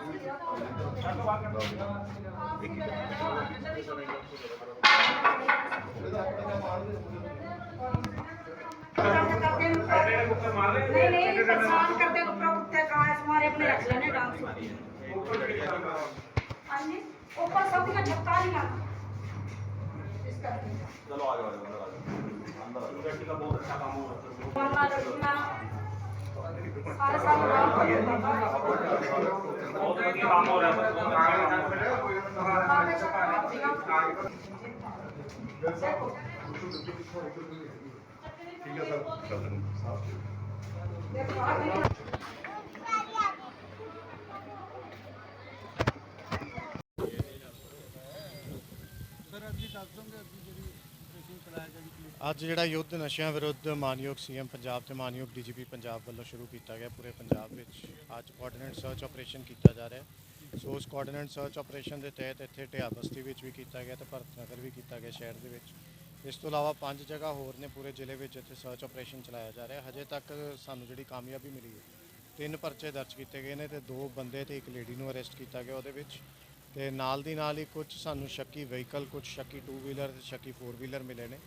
नहीं नहीं परेशान करते तो ऊपर कुत्ते कहाँ है अपने रख लेने डांस अन्य ऊपर सब का झपका लिया इसका चलो आ जाओ अंदर आ जाओ अंदर आ जाओ का बहुत अच्छा काम हो रहा है रखना सारे ਠੀਕ ਹੈ ਸਰ ਸਰ ਅੱਜ ਦੱਸ ਦੋਗੇ ਅੱਜ ਜਿਹੜੀ ਅੱਜ ਜਿਹੜਾ ਯੁੱਧ ਨਸ਼ਿਆਂ ਵਿਰੁੱਧ ਮਾਨਯੋਗ ਸੀਐਮ ਪੰਜਾਬ ਤੇ ਮਾਨਯੋਗ ਡੀਜੀਪੀ ਪੰਜਾਬ ਵੱਲੋਂ ਸ਼ੁਰੂ ਕੀਤਾ ਗਿਆ, ਪੂਰੇ ਪੰਜਾਬ ਵਿੱਚ ਅੱਜ ਕੋਆਰਡੀਨੇਟ ਸਰਚ ਆਪਰੇਸ਼ਨ ਕੀਤਾ ਜਾ ਰਿਹਾ ਹੈ। ਸੋ ਉਸ ਕੋਆਰਡੀਨੇਟ ਸਰਚ ਆਪਰੇਸ਼ਨ ਦੇ ਤਹਿਤ ਇੱਥੇ ਢਿਆ ਬਸਤੀ ਵਿੱਚ ਵੀ ਕੀਤਾ ਗਿਆ ਤੇ ਭਰਤ ਨਗਰ ਵੀ ਕੀਤਾ ਗਿਆ ਸ਼ਹਿਰ ਦੇ ਵਿੱਚ। ਇਸ ਤੋਂ ਇਲਾਵਾ ਪੰਜ ਜਗ੍ਹਾ ਹੋਰ ਨੇ ਪੂਰੇ ਜ਼ਿਲ੍ਹੇ ਵਿੱਚ ਇੱਥੇ ਸਰਚ ਆਪਰੇਸ਼ਨ ਚਲਾਇਆ ਜਾ ਰਿਹਾ। ਹਜੇ ਤੱਕ ਸਾਨੂੰ ਜਿਹੜੀ ਕਾਮਯਾਬੀ ਮਿਲੀ ਹੈ, ਤਿੰਨ ਪਰਚੇ ਦਰਜ ਕੀਤੇ ਗਏ ਨੇ ਤੇ ਦੋ ਬੰਦੇ ਤੇ ਇੱਕ ਲੇਡੀ ਨੂੰ ਅਰੈਸਟ ਕੀਤਾ ਗਿਆ ਉਹਦੇ ਵਿੱਚ। ਤੇ ਨਾਲ ਦੀ ਨਾਲ ਹੀ ਕੁਝ ਸਾਨੂੰ ਸ਼ੱਕੀ ਵਹੀਕਲ ਕੁਝ ਸ਼ੱਕੀ 2 ਵੀਲਰ ਤੇ ਸ਼ੱਕੀ 4 ਵੀਲਰ ਮਿਲੇ ਨੇ।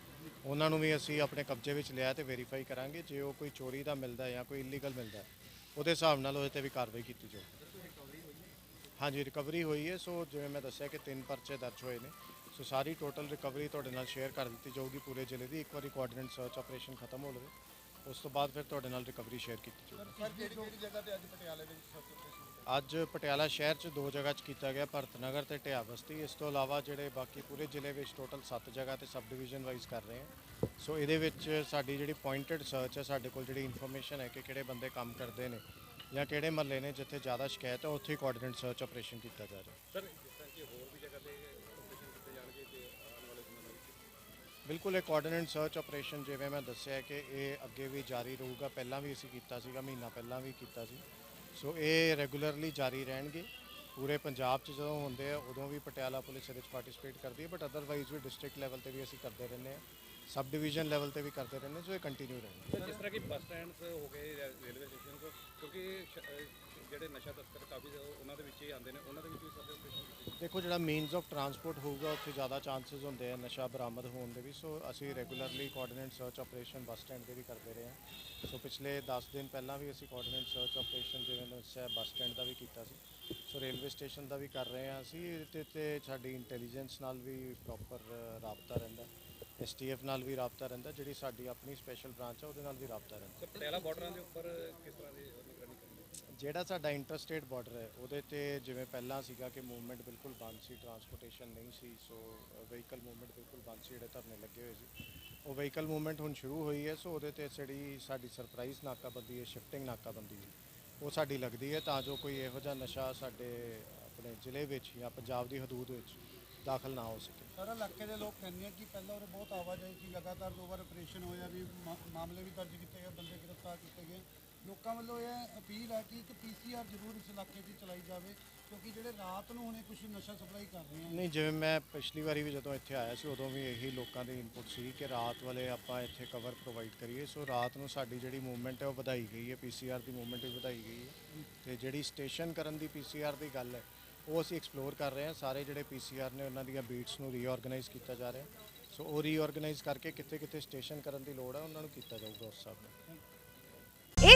ਉਹਨਾਂ ਨੂੰ ਵੀ ਅਸੀਂ ਆਪਣੇ ਕਬਜ਼ੇ ਵਿੱਚ ਲਿਆ ਤੇ ਵੈਰੀਫਾਈ ਕਰਾਂਗੇ, ਜੇ ਉਹ ਕੋਈ ਚੋਰੀ ਦਾ ਮਿਲਦਾ ਜਾਂ ਕੋਈ ਇਲੀਗਲ ਮਿਲਦਾ, ਉਹਦੇ ਹਿਸਾਬ ਨਾਲ ਉਹਦੇ ਤੇ ਵੀ ਕਾਰਵਾਈ ਕੀਤੀ ਜਾਊਗੀ ਹਾਂਜੀ ਰਿਕਵਰੀ ਹੋਈ ਹੈ, ਸੋ ਜਿਵੇਂ ਮੈਂ ਦੱਸਿਆ ਕਿ ਤਿੰਨ ਪਰਚੇ ਦਰਜ ਹੋਏ ਨੇ। ਸੋ ਸਾਰੀ ਟੋਟਲ ਰਿਕਵਰੀ ਤੁਹਾਡੇ ਨਾਲ ਸ਼ੇਅਰ ਕਰ ਦਿੱਤੀ ਜਾਊਗੀ ਪੂਰੇ ਜ਼ਿਲ੍ਹੇ ਦੀ। ਇੱਕ ਵਾਰੀ ਕੋਆਰਡੀਨੇਟ ਸਰਚ ਆਪਰੇਸ਼ਨ ਖਤਮ ਹੋ ਲਵੇ, ਉਸ ਤੋਂ ਬਾਅਦ ਫਿਰ ਤੁਹਾਡੇ ਨਾਲ ਰਿਕਵਰੀ ਸ਼ੇਅਰ ਕੀਤੀ ਜਾਊਗੀ। ਸਰ, ਕਿਹੜੀ ਕਿਹੜੀ ਜਗ੍ਹਾ ਤੇ ਅੱਜ ਪਟਿਆਲੇ ਦੇ ਵਿੱਚ ਸਰਚ ਆਪਰੇਸ਼ਨ ਅੱਜ ਪਟਿਆਲਾ ਸ਼ਹਿਰ 'ਚ ਦੋ ਜਗ੍ਹਾ 'ਚ ਕੀਤਾ ਗਿਆ ਭਰਤ ਨਗਰ ਤੇ ਢਿਆ ਬਸਤੀ ਇਸ ਤੋਂ ਇਲਾਵਾ ਜਿਹੜੇ ਬਾਕੀ ਪੂਰੇ ਜ਼ਿਲ੍ਹੇ ਵਿੱਚ ਟੋਟਲ 7 ਜਗ੍ਹਾ ਤੇ ਸਬ ਡਿਵੀਜ਼ਨ ਵਾਈਜ਼ ਕਰ ਰਹੇ ਹਾਂ। ਸੋ ਇਹਦੇ ਵਿੱਚ ਸਾਡੀ ਜਿਹੜੀ ਪੁਆਇੰਟਡ ਸਰਚ ਹੈ ਸਾਡੇ ਕੋਲ ਜਿਹੜੀ ਇਨਫੋਰਮੇਸ਼ਨ ਹੈ ਕਿ ਕਿਹੜੇ ਬੰਦੇ ਕੰਮ ਕਰਦੇ ਨੇ ਜਾਂ ਕਿਹੜੇ ਮਹੱਲੇ ਨੇ ਜਿੱਥੇ ਜ਼ਿਆਦਾ ਸ਼ਿਕਾਇਤ ਹੈ ਉੱਥੇ ਹੀ ਕੋਆਰਡੀਨੇਟ ਸਰਚ ਆਪਰੇਸ਼ਨ ਕੀਤਾ ਜਾ ਰਿਹਾ। ਸਰ ਜਿਸ ਤਰ੍ਹਾਂ ਕਿ ਹੋਰ ਵੀ ਜਗ੍ਹਾ ਤੇ ਆਪਰੇਸ਼ਨ ਕੀਤੇ ਜਾਣਗੇ ਤੇ ਆਉਣ ਵਾਲੇ ਦਿਨਾਂ ਵਿੱਚ? ਬਿਲਕੁਲ ਇਹ ਕੋਆਰਡੀਨੇਟ ਸਰਚ ਆਪਰੇਸ਼ਨ ਜਿਵੇਂ ਮੈਂ ਦੱਸਿਆ ਕਿ ਇਹ ਅੱਗੇ ਵੀ ਜਾਰੀ ਰਹੂਗਾ। ਪਹਿਲਾਂ ਵੀ ਅਸੀਂ ਕੀਤਾ ਸੀਗਾ ਮਹੀਨਾ ਪਹਿਲਾਂ ਵੀ ਕੀਤਾ ਸੀ। ਸੋ ਇਹ ਰੈਗੂਲਰਲੀ ਜਾਰੀ ਰਹਿਣਗੇ। ਪੂਰੇ ਪੰਜਾਬ 'ਚ ਜਦੋਂ ਹੁੰਦੇ ਆ ਉਦੋਂ ਵੀ ਪਟਿਆਲਾ ਪੁਲਿਸ ਇਹਦੇ 'ਚ ਪਾਰਟਿਸਿਪੇਟ ਕਰਦੀ ਹੈ ਬਟ ਅਦਰਵਾਈਜ਼ ਵੀ ਡਿਸਟ੍ਰਿਕਟ ਲੈਵਲ ਤੇ ਵੀ ਅਸੀਂ ਕਰਦੇ ਰਹਿੰਦੇ ਆ ਸਬ ਡਿਵੀਜ਼ਨ ਲੈਵਲ ਤੇ ਵੀ ਕਰਦੇ ਰਹਿੰਦੇ ਸੋ ਇਹ ਕੰਟੀਨਿਊ ਰਹਿਣਗੇ। ਜਿਸ ਤਰ੍ਹਾਂ ਕਿ ਬੱਸ ਸਟੈਂਡਸ ਹੋ ਗਏ ਰੇਲਵੇ ਸਟੇਸ਼ਨ ਕੋ ਕਿਉਂਕਿ ਜਿਹੜੇ ਨਸ਼ਾ ਤਸਕਰ ਕਾਫੀ ਉਹਨਾਂ ਦੇ ਵਿੱਚ ਹੀ ਆਉਂਦੇ ਨੇ ਉਹਨਾਂ ਦੇ ਵਿੱਚ ਵੀ ਸਰਚ ਆਪਰੇਸ਼ਨ ਦੇਖੋ ਜਿਹੜਾ ਮੀਨਸ ਆਫ ਟਰਾਂਸਪੋਰਟ ਹੋਊਗਾ ਉੱਥੇ ਜ਼ਿਆਦਾ ਚਾਂਸਸ ਹੁੰਦੇ ਆ ਨਸ਼ਾ ਬਰਾਮਦ ਹੋਣ ਦੇ ਵੀ ਸੋ ਅਸੀਂ regularly coordinate search operation bus stand ਤੇ ਵੀ ਕਰਦੇ ਰਹੇ ਹਾਂ। ਸੋ ਪਿਛਲੇ 10 ਦਿਨ ਪਹਿਲਾਂ ਵੀ ਅਸੀਂ ਕੋਆਰਡੀਨੇਟ ਸਰਚ ਆਪਰੇਸ਼ਨ ਜਿਵੇਂ ਦੱਸਿਆ ਬੱਸ ਸਟੈਂਡ ਦਾ ਵੀ ਕੀਤਾ ਸੀ। ਸੋ ਰੇਲਵੇ ਸਟੇਸ਼ਨ ਦਾ ਵੀ ਕਰ ਰਹੇ ਹਾਂ ਅਸੀਂ, ਇਹਦੇ ਤੇ ਸਾਡੀ ਇੰਟੈਲੀਜੈਂਸ ਨਾਲ ਵੀ ਪ੍ਰੋਪਰ ਰਾਬਤਾ ਰਹਿੰਦਾ। ਐਸਟੀਐਫ ਨਾਲ ਵੀ ਰਾਬਤਾ ਰਹਿੰਦਾ, ਜਿਹੜੀ ਸਾਡੀ ਆਪਣੀ ਸਪੈਸ਼ਲ ਬ੍ਰਾਂਚ ਹੈ ਉਹਦੇ ਨਾਲ ਵੀ ਰਾਬਤਾ ਰਹਿੰਦਾ। ਪਟਿਆਲਾ ਬਾਰਡਰਾਂ ਦੇ ਉੱਪਰ ਕਿਸ ਤਰ੍ਹਾਂ ਦੇ ਜਿਹੜਾ ਸਾਡਾ ਇੰਟਰਸਟੇਟ ਬਾਰਡਰ ਹੈ, ਉਹਦੇ ਤੇ ਜਿਵੇਂ ਪਹਿਲਾਂ ਸੀਗਾ ਕਿ ਮੂਵਮੈਂਟ ਬਿਲਕੁਲ ਬੰਦ ਸੀ ਟਰਾਂਸਪੋਰਟੇਸ਼ਨ ਨਹੀਂ ਸੀ ਸੋ ਵਹੀਕਲ ਮੂਵਮੈਂਟ ਬਿਲਕੁਲ ਬੰਦ ਸੀ, ਜਿਹੜੇ ਧਰਨੇ ਲੱਗੇ ਹੋਏ ਸੀ। ਉਹ ਵਹੀਕਲ ਮੂਵਮੈਂਟ ਹੁਣ ਸ਼ੁਰੂ ਹੋਈ ਹੈ ਸੋ ਉਹਦੇ ਤੇ ਜਿਹੜੀ ਸਾਡੀ ਸਰਪ੍ਰਾਈਜ਼ ਨਾਕਾਬੰਦੀ ਹੈ ਸ਼ਿਫਟਿੰਗ ਨਾਕਾਬੰਦੀ ਹੈ, ਉਹ ਸਾਡੀ ਲੱਗਦੀ ਹੈ, ਤਾਂ ਜੋ ਕੋਈ ਇਹੋ ਜਿਹਾ ਨਸ਼ਾ ਸਾਡੇ ਆਪਣੇ ਜ਼ਿਲ੍ਹੇ ਵਿੱਚ ਜਾਂ ਪੰਜਾਬ ਦੀ ਹਦੂਦ ਵਿੱਚ ਦਾਖਲ ਨਾ ਹੋ ਸਕੇ। ਸਾਰਾ, ਇਲਾਕੇ ਦੇ ਲੋਕ ਕਹਿੰਦੇ ਆ ਕਿ ਪਹਿਲਾਂ ਉਰੇ ਬਹੁਤ ਆਵਾਜਾਈ ਸੀ, ਲਗਾਤਾਰ ਦੋ ਵਾਰ ਆਪਰੇਸ਼ਨ ਹੋਇਆ ਵੀ ਮਾਮਲੇ ਵੀ ਦਰਜ ਕੀਤੇ ਗਏ, ਬੰਦੇ ਗ੍ਰਿਫਤਾਰ ਕੀਤੇ ਗਏ। ਲੋਕਾਂ ਵੱਲੋਂ ਇਹ ਅਪੀਲ ਹੈ ਕਿ ਇੱਕ ਪੀਸੀਆਰ ਜ਼ਰੂਰ ਇਸ ਇਲਾਕੇ 'ਚ ਚਲਾਈ ਜਾਵੇ, ਕਿਉਂਕਿ ਜਿਹੜੇ ਰਾਤ ਨੂੰ ਹੁਣੇ ਕੁਝ ਨਸ਼ਾ ਸਪਲਾਈ ਕਰ ਰਹੇ ਆ। ਨਹੀਂ, ਜਿਵੇਂ ਮੈਂ ਪਿਛਲੀ ਵਾਰੀ ਵੀ ਜਦੋਂ ਇੱਥੇ ਆਇਆ ਸੀ, ਉਦੋਂ ਵੀ ਇਹੀ ਲੋਕਾਂ ਦੀ ਇਨਪੁਟ ਸੀ ਕਿ ਰਾਤ ਵਾਲੇ ਆਪਾਂ ਇੱਥੇ ਕਵਰ ਪ੍ਰੋਵਾਈਡ ਕਰੀਏ। ਸੋ ਰਾਤ ਨੂੰ ਸਾਡੀ ਜਿਹੜੀ ਮੂਵਮੈਂਟ ਹੈ, ਉਹ ਵਧਾਈ ਗਈ ਹੈ ਪੀਸੀਆਰ ਦੀ ਮੂਵਮੈਂਟ ਵੀ ਵਧਾਈ ਗਈ ਹੈ। ਤੇ ਜਿਹੜੀ ਸਟੇਸ਼ਨ ਕਰਨ ਦੀ ਪੀਸੀਆਰ ਦੀ ਗੱਲ ਹੈ, ਉਹ ਅਸੀਂ ਐਕਸਪਲੋਰ ਕਰ ਰਹੇ ਹਾਂ। ਸਾਰੇ ਜਿਹੜੇ ਪੀਸੀਆਰ ਨੇ ਉਹਨਾਂ ਦੀਆਂ ਬੀਟਸ ਨੂੰ ਰੀਆਰਗੇਨਾਈਜ਼ ਕੀਤਾ ਜਾ ਰਿਹਾ। ਸੋ ਉਹ ਰੀਆਰਗੇਨਾਈਜ਼ ਕਰਕੇ ਕਿੱਥੇ ਕਿੱਥੇ ਸਟੇਸ਼ਨ ਕਰਨ ਦੀ ਲੋੜ ਹੈ, ਉਹਨਾਂ ਨੂੰ ਕੀਤਾ ਜਾਊਗਾ ਉਸ ਹਿਸਾਬ ਨਾਲ।